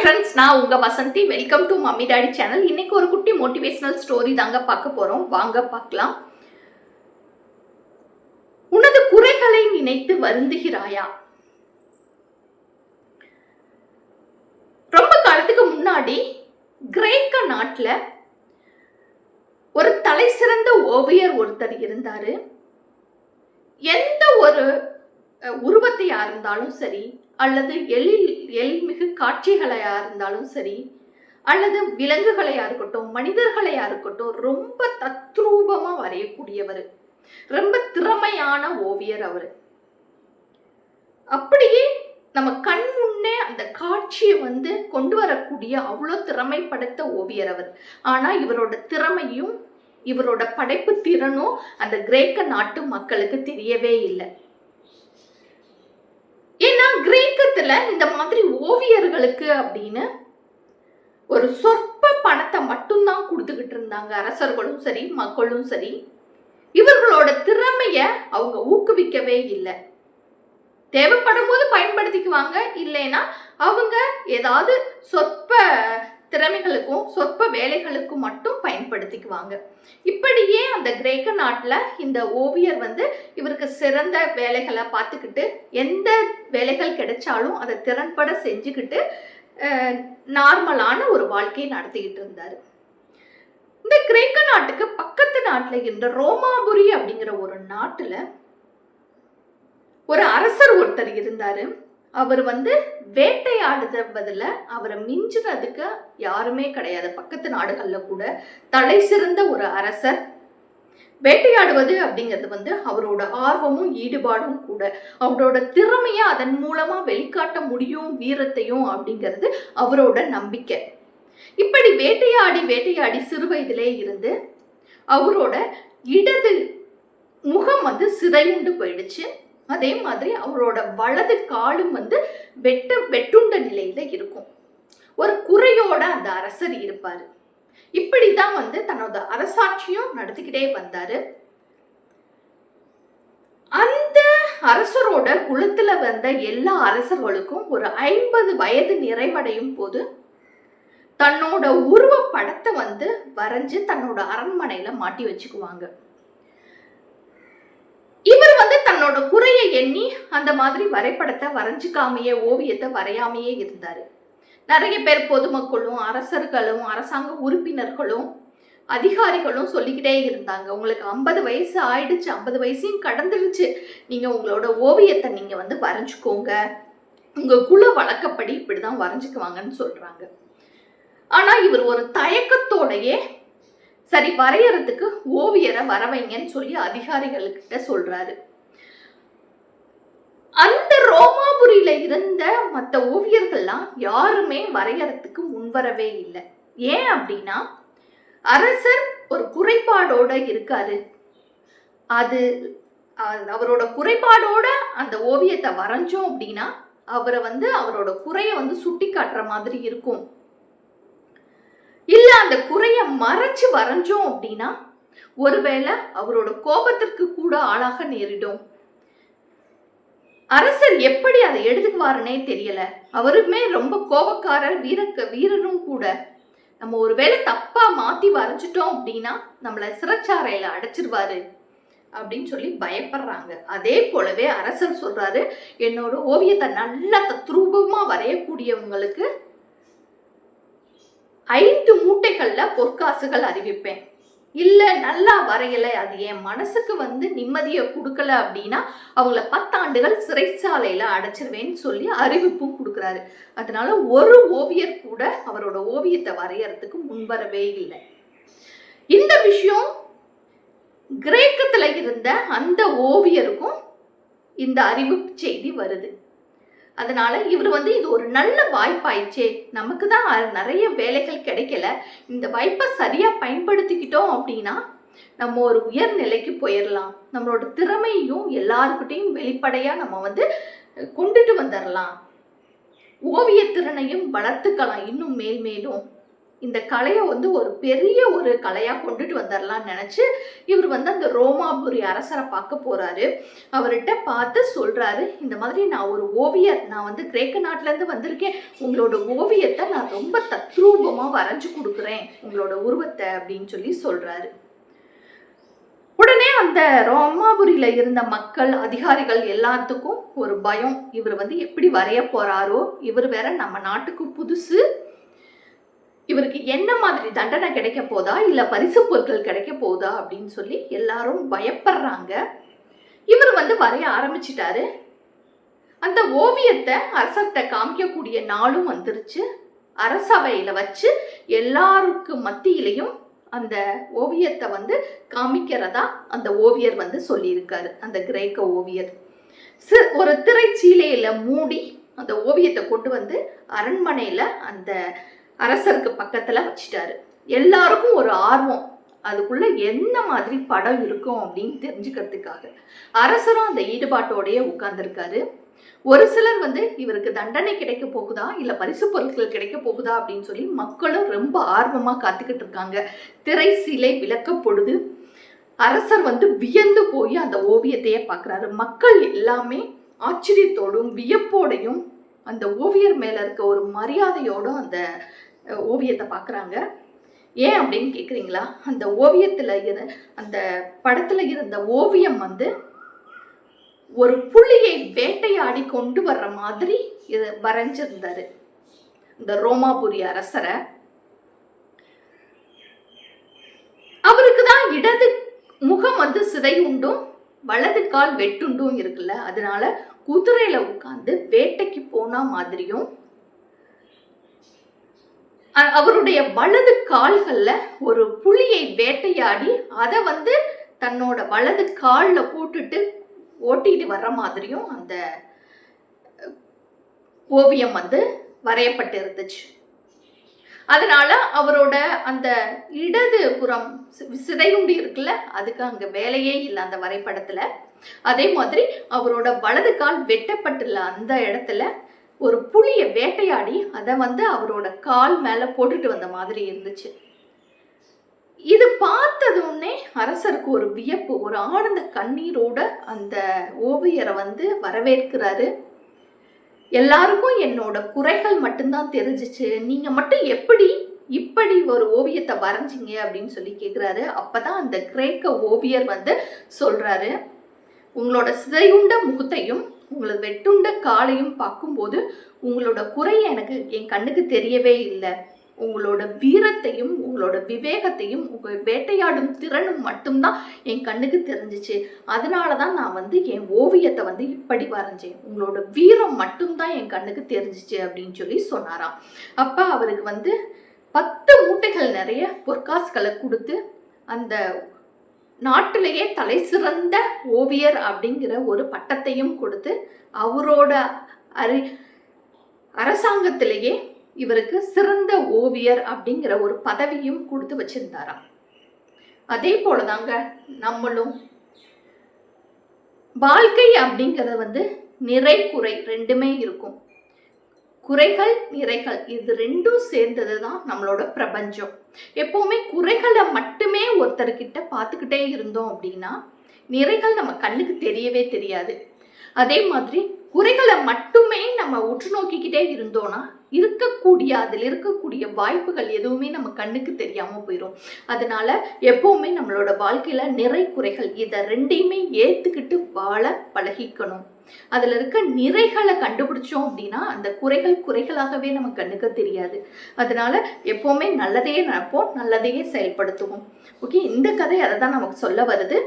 Friends நான் உங்க Vasanthi. Welcome to mummy daddy channel இன்னைக்கு ஒரு குட்டி மோட்டிவேஷனல் ஸ்டோரி தாங்க பார்க்க போறோம். வாங்க பார்க்கலாம். உனது குறைகளை நினைத்து வருந்துகிறாயா? ரொம்ப காலத்துக்கு முன்னாடி கிரேக்க நாட்டில் ஒரு தலை சிறந்த ஓவியர் ஒருத்தர் இருந்தாரு. எந்த ஒரு உருவத்தையாக இருந்தாலும் சரி அல்லது எழில் எழில்மிகு காட்சிகளையா இருந்தாலும் சரி அல்லது விலங்குகளையா இருக்கட்டும் மனிதர்களையா இருக்கட்டும் ரொம்ப தத்ரூபமா வரையக்கூடியவர். ரொம்ப திறமையான ஓவியர் அவர். அப்படியே நம்ம கண் முன்னே அந்த காட்சியை வந்து கொண்டு வரக்கூடிய அவ்வளோ திறமைப்படுத்த ஓவியர் அவர். ஆனால் இவரோட திறமையும் இவரோட படைப்பு திறனும் அந்த கிரேக்க நாட்டு மக்களுக்கு தெரியவே இல்லை. கிரேக்கத்தில் இந்த மாதிரி ஓவியர்களுக்கு அப்படின்னு ஒரு சொற்ப பணத்தை மட்டும்தான் கொடுத்துக்கிட்டு இருந்தாங்க. அரசர்களும் சரி மக்களும் சரி. இவர்களோட திறமைய அவங்க ஊக்குவிக்கவே இல்லை. தேவைப்படும் போது பயன்படுத்திக்குவாங்க. இல்லைன்னா அவங்க ஏதாவது சொற்ப திறமைகளுக்கும் சொற்ப வேலைகளுக்கும் மட்டும் பயன்படுத்திக்குவாங்க. இப்படியே அந்த கிரேக்க நாட்டில் இந்த ஓவியர் வந்து இவருக்கு சிறந்த வேலைகளை பார்த்துக்கிட்டு எந்த வேலைகள் கிடைச்சாலும் அதை திறன்பட செஞ்சுக்கிட்டு நார்மலான ஒரு வாழ்க்கையை நடத்திக்கிட்டு இருந்தார். இந்த கிரேக்க நாட்டுக்கு பக்கத்து நாட்டில் இருந்த ரோமாபுரி அப்படிங்கிற ஒரு நாட்டில் ஒரு அரசர் ஒருத்தர் இருந்தார். அவர் வந்து வேட்டையாடுவதில் அவரை மிஞ்சுறதுக்கு யாருமே கிடையாது. பக்கத்து நாடுகளில் கூட தலை சிறந்த ஒரு அரசர். வேட்டையாடுவது அப்படிங்கிறது வந்து அவரோட ஆர்வமும் ஈடுபாடும் கூட. அவரோட திறமையை அதன் மூலமாக வெளிக்காட்ட முடியும் வீரத்தையும் அப்படிங்கிறது அவரோட நம்பிக்கை. இப்படி வேட்டையாடி வேட்டையாடி சிறு வயதிலே இருந்து அவரோட இடது முகம் வந்து சிதையுண்டு போயிடுச்சு. அதே மாதிரி அவரோட வலது காலும் வந்து வெட்டு வெட்டுண்ட நிலையில இருக்கும். ஒரு குறையோட அந்த அரசர் இருப்பாரு. இப்படிதான் வந்து தன்னோட அரசாட்சியும் நடத்திக்கிட்டே வந்தாரு. அந்த அரசரோட குலத்துல வந்த எல்லா அரசர்களுக்கும் ஒரு ஐம்பது வயது நிறைவடையும் போது தன்னோட உருவ படத்தை வந்து வரைஞ்சு தன்னோட அரண்மனையில மாட்டி வச்சுக்குவாங்க. தன்னோட குறையை எண்ணி அந்த மாதிரி வரைபடத்தை வரைஞ்சிக்காமையே ஓவியத்தை வரையாமையே இருந்தார். நிறைய பேர் பொதுமக்களும் அரசர்களும் அரசாங்க உறுப்பினர்களும் அதிகாரிகளும் சொல்லிக்கிட்டே இருந்தாங்க. உங்களுக்கு ஐம்பது வயசு ஆயிடுச்சு ஐம்பது வயசையும் கடந்துடுச்சு நீங்கள் உங்களோட ஓவியத்தை நீங்கள் வந்து வரைஞ்சிக்கோங்க. உங்கள் குல வழக்கப்படி இப்படி தான் வரைஞ்சுக்குவாங்கன்னு சொல்கிறாங்க ஆனால் இவர் ஒரு தயக்கத்தோடையே சரி வரையறதுக்கு ஓவியரை வரவைங்கன்னு சொல்லி அதிகாரிகள்கிட்ட சொல்கிறாரு அந்த ரோமாபுரியில இருந்த மற்ற ஓவியர்கள்லாம் யாருமே வரையறதுக்கு முன்வரவே இல்லை. ஏன் அப்படின்னா அரசர் ஒரு குறைபாடோட இருக்காரு. அது அவரோட குறைபாடோட அந்த ஓவியத்தை வரைஞ்சோம் அப்படின்னா அவரை வந்து அவரோட குறைய வந்து சுட்டி காட்டுற மாதிரி இருக்கும். இல்ல அந்த குறைய மறைச்சு வரைஞ்சோம் அப்படின்னா ஒருவேளை அவரோட கோபத்திற்கு கூட ஆளாக நேரிடும். அரசர் எப்படி அதை எடுத்துக்குவாருன்னே தெரியல. அவருமே ரொம்ப கோபக்காரர் வீரக்க வீரரும் கூட. நம்ம ஒருவேளை தப்பா மாத்தி வரைஞ்சிட்டோம் அப்படின்னா நம்மளை சிறைச்சாலையில அடைச்சிருவாரு அப்படின்னு சொல்லி பயப்படுறாங்க. அதே போலவே அரசர் சொல்றாரு என்னோட ஓவியத்தை நல்லா தத்ரூபமா வரையக்கூடியவங்களுக்கு ஐந்து மூட்டைகள்ல பொற்காசுகள் அறிவிப்பேன். இல்லை நல்லா வரையலை. அது என் மனசுக்கு வந்து நிம்மதியை கொடுக்கல அப்படின்னா அவங்கள பத்தாண்டுகள் சிறைச்சாலையில் அடைச்சிருவேன்னு சொல்லி அறிவிப்பும் கொடுக்குறாரு. அதனால ஒரு ஓவியர் கூட அவரோட ஓவியத்தை வரையறதுக்கு முன்வரவே இல்லை. இந்த விஷயம் கிரேக்கத்தில் இருந்த அந்த ஓவியருக்கும் இந்த அறிவிப்பு செய்தி வருது. அதனால் இவர் வந்து இது ஒரு நல்ல வாய்ப்பாயிடுச்சே. நமக்கு தான் நிறைய வேலைகள் கிடைக்கல. இந்த வாய்ப்பை சரியாக பயன்படுத்திக்கிட்டோம் அப்படின்னா நம்ம ஒரு உயர் நிலைக்கு போயிடலாம் நம்மளோட திறமையும் எல்லாருக்கிட்டையும் வெளிப்படையாக நம்ம வந்து கொண்டுட்டு வந்துடலாம் ஓவிய திறனையும் வளர்த்துக்கலாம் இன்னும் மேல் மேலும். இந்த கலையை வந்து ஒரு பெரிய ஒரு கலையாக கொண்டுட்டு வந்துடலாம்னு நினச்சி இவர் வந்து அந்த ரோமாபுரி அரசரை பார்க்க போகிறாரு அவர்கிட்ட பார்த்து சொல்கிறாரு இந்த மாதிரி நான் ஒரு ஓவியர் நான் வந்து கிரேக்க நாட்டிலேருந்து வந்திருக்கேன். உங்களோட ஓவியத்தை நான் ரொம்ப தத்ரூபமாக வரைஞ்சு கொடுக்குறேன். உங்களோட உருவத்தை அப்படின்னு சொல்லி சொல்கிறாரு உடனே அந்த ரோமாபுரியில் இருந்த மக்கள் அதிகாரிகள் எல்லாத்துக்கும் ஒரு பயம். இவர் வந்து எப்படி வரைய போகிறாரோ இவர் வேற நம்ம நாட்டுக்கு புதுசு. இவருக்கு என்ன மாதிரி தண்டனை கிடைக்க போதா? இல்ல பரிசு பொருட்கள் கிடைக்க போதா? அப்படின்னு சொல்லி எல்லாரும் பயப்படுறாங்க. இவர் வந்து வரைய ஆரம்பிச்சிட்டாரு. அந்த ஓவியத்தை அரசர்கிட்ட காமிக்கக்கூடிய நாளும் வந்துருச்சு. அரசவையில் வச்சு எல்லாருக்கு மத்தியிலையும் அந்த ஓவியத்தை வந்து காமிக்கிறதா அந்த ஓவியர் வந்து சொல்லியிருக்காரு. அந்த கிரேக்க ஓவியர். சி ஒரு திரைச்சீலையில் மூடி அந்த ஓவியத்தை கொண்டு வந்து அரண்மனையில் அந்த அரசருக்கு பக்கத்தில் வச்சிட்டாரு. எல்லாருக்கும் ஒரு ஆர்வம். அதுக்குள்ள என்ன மாதிரி படம் இருக்கும் அப்படின்னு தெரிஞ்சுக்கிறதுக்காக. அரசரும் அந்த ஈடுபாட்டோடயே உட்கார்ந்துருக்காரு. ஒரு சிலர் வந்து இவருக்கு தண்டனை கிடைக்க போகுதா? இல்லை பரிசு பொருட்கள் கிடைக்க போகுதா? அப்படின்னு சொல்லி மக்களும் ரொம்ப ஆர்வமாக காத்துக்கிட்டு இருக்காங்க. திரை சிலை விளக்கப்பொழுது அரசர் வந்து வியந்து போய் அந்த ஓவியத்தையே பார்க்குறாரு மக்கள் எல்லாமே ஆச்சரியத்தோடும் வியப்போடையும் அந்த ஓவியர் மேலே இருக்க ஒரு மரியாதையோடும் அந்த ஓவியத்தை பார்க்குறாங்க. ஏன் அப்படின்னு கேட்குறீங்களா அந்த ஓவியத்தில் இரு அந்த படத்தில் இருந்த ஓவியம் வந்து ஒரு புலியை வேட்டையாடி கொண்டு வர்ற மாதிரி இது வரைஞ்சிருந்தாரு. இந்த ரோமாபுரி அரசரை. அவருக்கு தான் இடது முகம் வந்து சிதை உண்டும் வலது கால் வெட்டுண்டும் இருக்குல்ல. அதனால குதிரையில உட்காந்து வேட்டைக்கு போனா மாதிரியும் அவருடைய வலது கால்களில் ஒரு புலியை வேட்டையாடி அதை வந்து தன்னோட வலது காலில் போட்டுட்டு ஓட்டிட்டு வர்ற மாதிரியும் அந்த ஓவியம் வந்து வரையப்பட்டு இருந்துச்சு. அதனால அவரோட அந்த இடது புறம் சிதையுண்டி இருக்குல்ல அதுக்கு அங்கே வேலையே இல்லை அந்த வரைபடத்தில். அதே மாதிரி அவரோட வலது கால் வெட்டப்பட்டுள்ள அந்த இடத்துல ஒரு புலியை வேட்டையாடி அதை வந்து அவரோட கால் மேலே போட்டுட்டு வந்த மாதிரி இருந்துச்சு. இது பார்த்ததுன்னே அரசருக்கு ஒரு வியப்பு ஒரு ஆனந்த கண்ணீரோட அந்த ஓவியரை வந்து வரவேற்கிறாரு. எல்லாருக்கும் என்னோட குறைகள் மட்டும்தான் தெரிஞ்சிச்சு. நீங்க மட்டும் எப்படி இப்படி ஒரு ஓவியத்தை வரைஞ்சிங்க அப்படின்னு சொல்லி கேட்குறாரு அப்போ தான் அந்த கிரேக்க ஓவியர் வந்து சொல்றாரு. உங்களோட சிதையுண்ட முகத்தையும் உங்களது வெட்டுண்ட காலையும் பார்க்கும்போது உங்களோட குறை எனக்கு என் கண்ணுக்கு தெரியவே இல்லை. உங்களோட வீரத்தையும் உங்களோட விவேகத்தையும் உங்கள் வேட்டையாடும் திறனும் மட்டும்தான் என் கண்ணுக்கு தெரிஞ்சிச்சு. அதனால தான் நான் வந்து என் ஓவியத்தை வந்து இப்படி வரைஞ்சேன். உங்களோட வீரம் மட்டும்தான் என் கண்ணுக்கு தெரிஞ்சிச்சு அப்படின்னு சொல்லி சொன்னாராம். அப்போ அவருக்கு வந்து பத்து மூட்டைகள் நிறைய பொற்காசுகளை கொடுத்து அந்த நாட்டிலேயே தலை சிறந்த ஓவியர் அப்படிங்கிற ஒரு பட்டத்தையும் கொடுத்து அவரோட அறி அரசாங்கத்திலேயே இவருக்கு சிறந்த ஓவியர் அப்படிங்கிற ஒரு பதவியும் கொடுத்து வச்சிருந்தாராம். அதே போலதாங்க நம்மளும் வாழ்க்கை அப்படிங்கிறது வந்து நிறை குறை ரெண்டுமே இருக்கும். குறைகள் நிறைகள் இது ரெண்டும் சேர்ந்தது தான் நம்மளோட பிரபஞ்சம். எப்போவுமே குறைகளை மட்டுமே ஒருத்தர்கிட்ட பார்த்துக்கிட்டே இருந்தோம் அப்படின்னா நிறைகள் நம்ம கண்ணுக்கு தெரியவே தெரியாது. அதே மாதிரி குறைகளை மட்டுமே நம்ம உற்று நோக்கிக்கிட்டே இருந்தோம்னா இருக்கக்கூடிய அதில் இருக்கக்கூடிய வாய்ப்புகள் எதுவுமே நம்ம கண்ணுக்கு தெரியாமல் போயிடும் அதனால எப்பவுமே நம்மளோட வாழ்க்கையில் நிறை குறைகள் இதை ரெண்டையுமே ஏற்றுக்கிட்டு வாழ பழகிக்கணும். அதில் இருக்க நிறைகளை கண்டுபிடிச்சோம் அப்படின்னா அந்த குறைகள் குறைகளாகவே நம்ம கண்ணுக்கு தெரியாது. அதனால எப்போவுமே நல்லதையே நினைப்போம் நல்லதையே செயல்படுத்துவோம். ஓகே இந்த கதை அதை தான் நமக்கு சொல்ல வருது.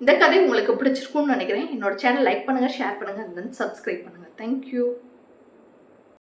இந்த கதை உங்களுக்கு பிடிச்சிருக்கும்னு நினைக்கிறேன். என்னோட சேனல் லைக் பண்ணுங்கள் ஷேர் பண்ணுங்கள் அண்ட் தென் சப்ஸ்கிரைப் பண்ணுங்கள் தேங்க்யூ